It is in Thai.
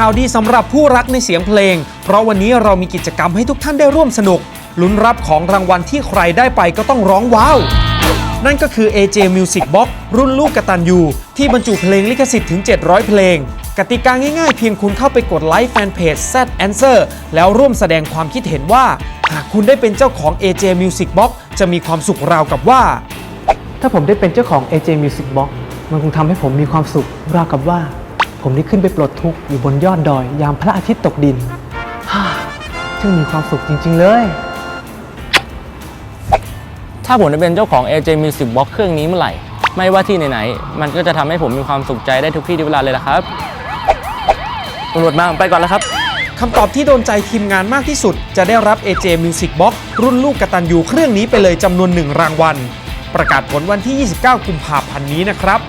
ข่าวดีสำหรับผู้รักในเสียงเพลง เพราะวันนี้เรามีกิจกรรมให้ทุกท่านได้ร่วมสนุก ลุ้นรับของรางวัลที่ใครได้ไปก็ต้องร้องว้าว นั่นก็คือ AJ Music Box รุ่นลูกกตันยูที่บรรจุเพลงลิขสิทธิ์ถึง 700 เพลง กติกาง่ายๆ เพียงคุณเข้าไปกดไลค์แฟนเพจ Z Answer แล้วร่วมแสดงความคิดเห็นว่า หากคุณได้เป็นเจ้าของ AJ Music Box จะมีความสุขราวกับว่า ถ้าผมได้เป็นเจ้าของ AJ Music Box มันคงทำให้ผมมีความสุขราวกับว่า ผมได้ขึ้นไปปลดทุกข์อยู่บนยอดดอย ยามพระอาทิตย์ตกดินฮ่าช่างมีความสุขจริง ๆ เลย ถ้าผมได้เป็นเจ้าของ AJ Music Box เครื่องนี้เมื่อไหร่ ไม่ว่าที่ไหนๆ มันก็จะทำให้ผมมีความสุขใจได้ทุกที่ทุกเวลาเลยละครับตำรวจมาผมไปก่อนแล้วครับ คำตอบที่โดนใจทีมงานมากที่สุด จะได้รับ AJ Music Box รุ่นลูกกตันยูเครื่องนี้ไปเลยจำนวนหนึ่งรางวัล ประกาศผลวันที่ 29 กุมภาพันธ์นี้นะครับ